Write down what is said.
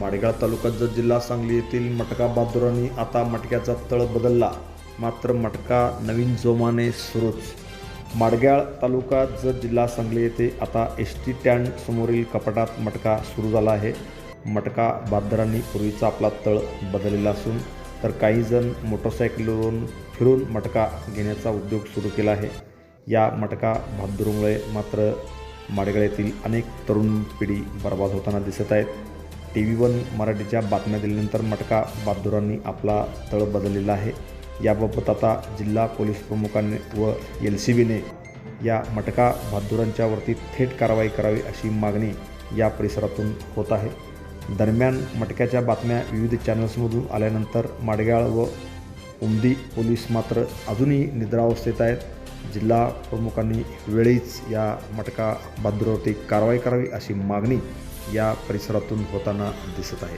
माडेगाव तालुक्यात जर जिल्हा सांगली येथील मटका बहादुरांनी आता मटक्याचा तळ बदलला. मात्र मटका नवीन जोमाने सुरूच. माडगाळ तालुका जत जिल्हा सांगली येथे आता एस टी स्टँड समोरील कपाटात मटका सुरू झाला आहे. मटका बहादुरांनी पूर्वीचा आपला तळ बदललेला असून तर काही जण मोटरसायकलवरून फिरून मटका घेण्याचा उद्योग सुरू केला आहे. या मटका बहादुरमुळे मात्र माडगाळ येथील अनेक तरुण पिढी बर्बाद होताना दिसत आहेत. टी व्ही वन मराठीच्या बातम्या दिल्यानंतर मटका बहादुरांनी आपला तळ बदललेला आहे. याबाबत आता जिल्हा पोलीस प्रमुखांनी व एल सी बीने या मटका बहादुरांच्यावरती थेट कारवाई करावी अशी मागणी या परिसरातून होत आहे. दरम्यान मटक्याच्या बातम्या विविध चॅनल्समधून आल्यानंतर माडगाळ व उमदी पोलीस मात्र अजूनही निद्रावस्थेत आहेत. जिल्हा प्रमुखांनी वेळीच या मटका बहादुरावरती कारवाई करावी अशी मागणी या परिसरातून होताना दिसत आहे.